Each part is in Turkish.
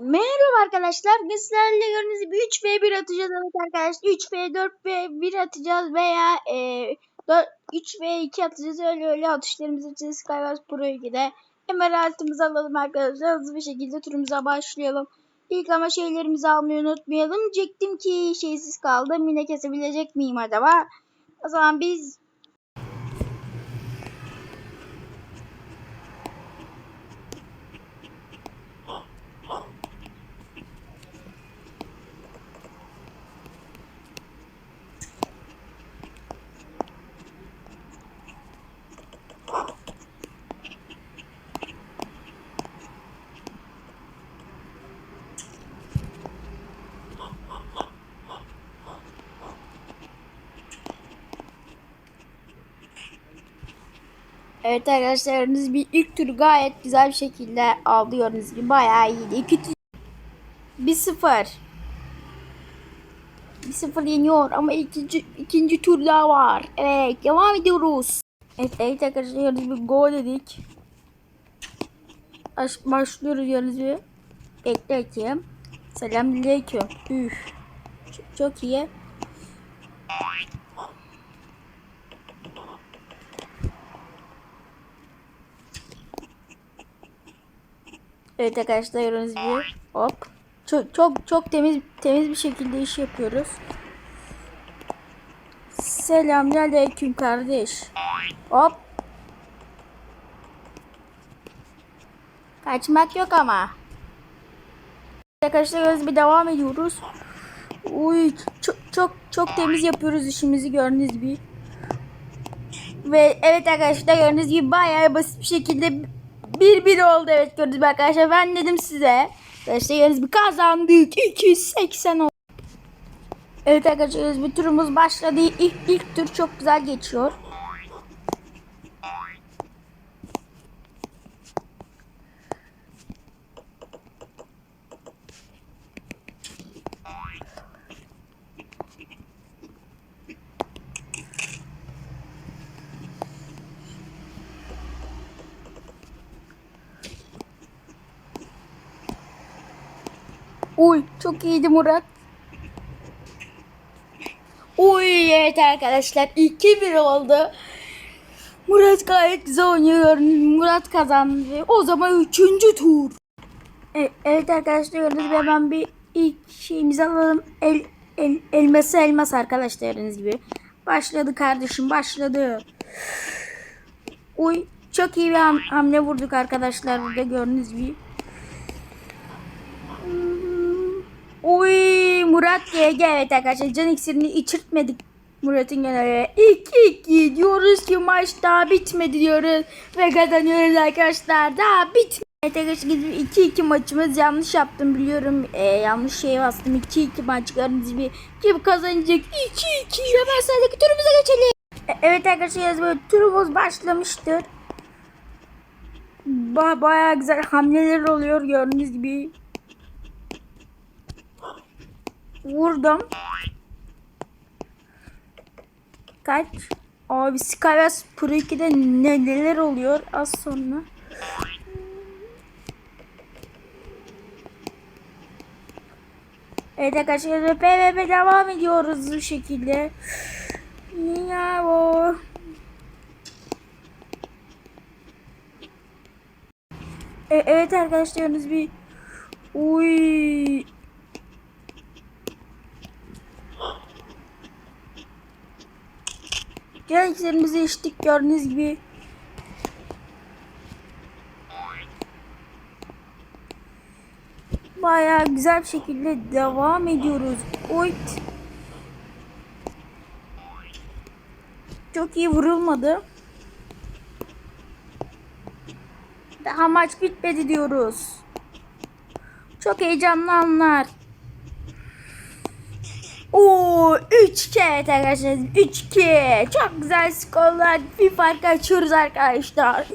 Merhaba arkadaşlar. Biz sizlerle gördüğünüz gibi 3v1 atacağız evet arkadaşlar. 3v 4v1 atacağız veya e, 4, 3v2 atacağız. Öyle öyle atışlarımız için Skywars Pro 2'de. Hemen altımızı alalım arkadaşlar. Hızlı bir şekilde turumuza başlayalım. İlk ama şeylerimizi almayı unutmayalım. Diyecektim ki şeysiz kaldım. Yine kesebilecek miyim acaba? O zaman biz Evet arkadaşlar bir ilk tur gayet güzel bir şekilde aldı gördüğünüz gibi bayağı iyiydi. İki tur 1-0 1-0 yeniyor ama ikinci, ikinci tur daha var. Evet devam ediyoruz. Evet, evet arkadaşlar gördüğünüz gibi gol dedik. Baş, başlıyoruz gördüğünüz gibi. Bekleyelim. Selamünaleyküm. Üf. Çok, çok iyi. Evet arkadaşlar gördüğünüz gibi hop çok çok çok temiz temiz bir şekilde iş yapıyoruz. Selamünaleyküm kardeş. Hop. Kaçmak yok ama. Arkadaşlar gördüğünüz gibi devam ediyoruz. Uy çok çok çok temiz yapıyoruz işimizi gördüğünüz gibi. Ve evet arkadaşlar gördüğünüz gibi bayağı basit bir şekilde bir bir oldu evet gördüğünüz arkadaşlar. Ben dedim size. Arkadaşlar gördüğünüz gibi kazandık. 280 oldu. Evet arkadaşlar gibi turumuz başladı. İlk, ilk tur çok güzel geçiyor. Uy çok iyiydi Murat. Uy evet arkadaşlar 2-1 oldu. Murat gayet güzel oynuyor. Murat kazandı. O zaman 3. tur. E, evet arkadaşlar gördüğünüz gibi hemen bir ilk şeyimizi alalım. El, el, elması elmas arkadaşlar gördüğünüz gibi. Başladı kardeşim başladı. Uy çok iyi bir ham- hamle vurduk arkadaşlar burada gördüğünüz gibi. Uy Murat GG evet arkadaşlar can iksirini içirtmedik Murat'ın genelde 2-2 diyoruz ki maç daha bitmedi diyoruz ve kazanıyoruz arkadaşlar daha bitmedi. Evet arkadaşlar 2-2 maçımız yanlış yaptım biliyorum ee, yanlış şey bastım 2-2 maç gördüğünüz gibi kim kazanacak 2-2 hemen sıradaki turumuza geçelim. E, evet arkadaşlar böyle turumuz başlamıştır. Ba bayağı güzel hamleler oluyor gördüğünüz gibi. Vurdum. Kaç? Abi Skywars Pro 2'de ne, neler oluyor az sonra. Evet arkadaşlar PvP devam ediyoruz bu şekilde. Ya o. E, evet arkadaşlar bir Uy Gereklerimizi içtik gördüğünüz gibi. Bayağı güzel bir şekilde devam ediyoruz. Oy. Çok iyi vurulmadı. Daha maç bitmedi diyoruz. Çok heyecanlı anlar. Oo 3-2 evet arkadaşlar 3-2 çok güzel skorlar bir fark açıyoruz arkadaşlar.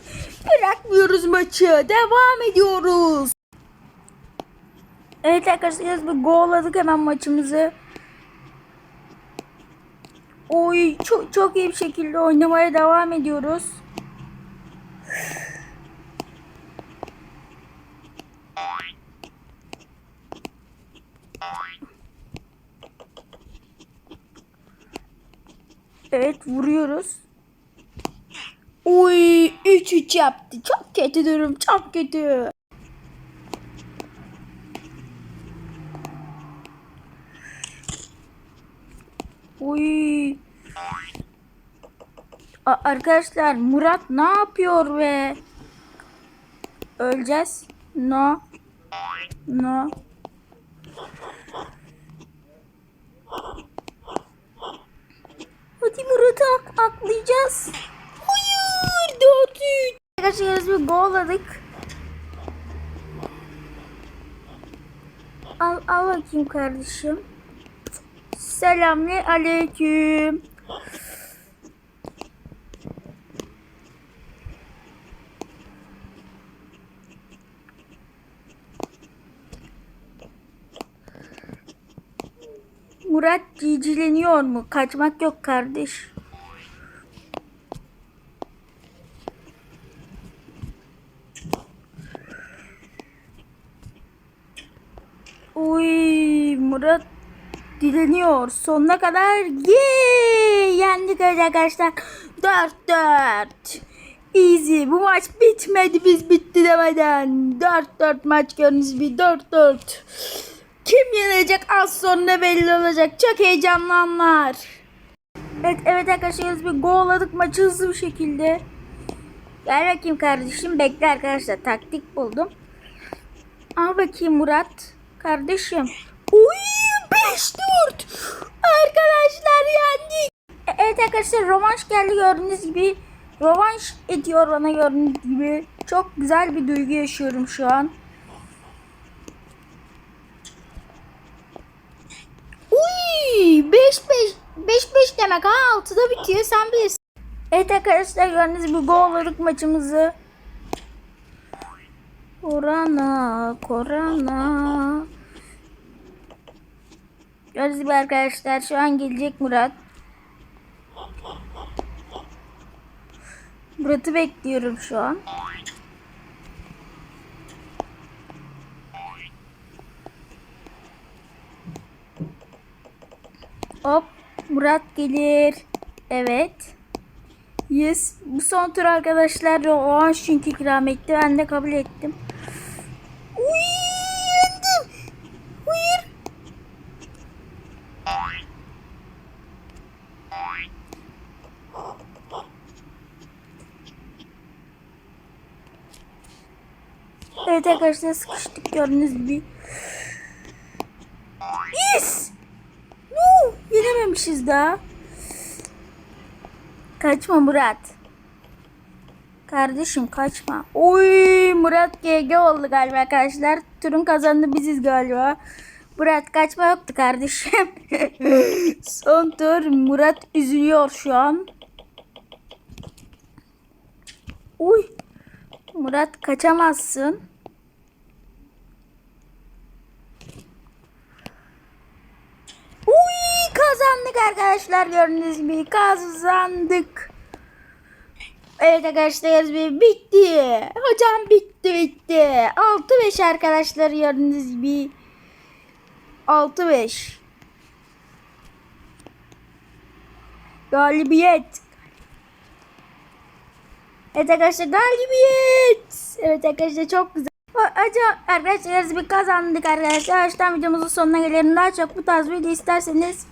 Bırakmıyoruz maçı devam ediyoruz. Evet arkadaşlar bir golladık hemen maçımızı. Oy çok, çok iyi bir şekilde oynamaya devam ediyoruz. Evet vuruyoruz. Uy 3-3 yaptı. Çok kötü durum. Çok kötü. Uy. A- arkadaşlar Murat ne yapıyor ve öleceğiz. No. No. Hadi Murat'ı aklayacağız. Hayır 4-3. Arkadaşlar bir golladık. Al, al bakayım kardeşim. Selamün aleyküm. Murat cicileniyor mu? Kaçmak yok kardeş. Uy Murat dileniyor. Sonuna kadar Yeee! yendik arkadaşlar. 4-4. Easy. Bu maç bitmedi biz bitti demeden. 4-4 maç gördüğünüz gibi 4-4. Kim yenecek az sonra belli olacak. Çok heyecanlı anlar. Evet, evet arkadaşlar bir golladık maçı hızlı bir şekilde. Gel bakayım kardeşim. Bekle arkadaşlar. Taktik buldum. Al bakayım Murat. Kardeşim. Uy 5-4. Arkadaşlar yendik. E- Evet arkadaşlar rövanş geldi gördüğünüz gibi. Rövanş ediyor bana gördüğünüz gibi. Çok güzel bir duygu yaşıyorum şu an. Uy 5-5 5-5 demek ha 6'da bitiyor sen bilirsin. Evet arkadaşlar gördüğünüz gibi golladık maçımızı. Korana, korana. Gördüğünüz gibi arkadaşlar şu an gelecek Murat. Murat'ı bekliyorum şu an. Hop Murat gelir. Evet. Yes. Bu son tur arkadaşlar o an çünkü ikram etti. Ben de kabul ettim. Uy, yendim. Hayır. Evet arkadaşlar sıkıştık gördüğünüz gibi. Yes. No, yenememişiz daha. Kaçma Murat. Kardeşim kaçma. Oy Murat GG oldu galiba arkadaşlar. Turun kazandı biziz galiba. Murat kaçma yoktu kardeşim. Son tur Murat üzülüyor şu an. Uy. Murat kaçamazsın. Uy kazandık arkadaşlar gördüğünüz gibi kazandık. Evet arkadaşlar bir bitti. Hocam bitti bitti. 6-5 arkadaşlar gördüğünüz gibi. 6-5. Galibiyet. Evet arkadaşlar galibiyet. Evet arkadaşlar çok güzel. Acaba arkadaşlar bir kazandık arkadaşlar. Arkadaşlar videomuzun sonuna gelelim. Daha çok bu tarz video isterseniz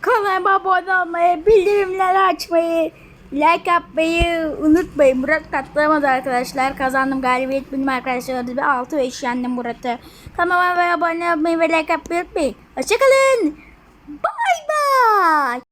kanalıma abone olmayı, bildirimleri açmayı, like yapmayı unutmayın. Murat katlayamadı arkadaşlar. Kazandım galibiyet benim arkadaşlar. Bir 6 ve yendim Murat'ı. Kanalıma abone olmayı ve like yapmayı unutmayın. Hoşçakalın. Bay bay.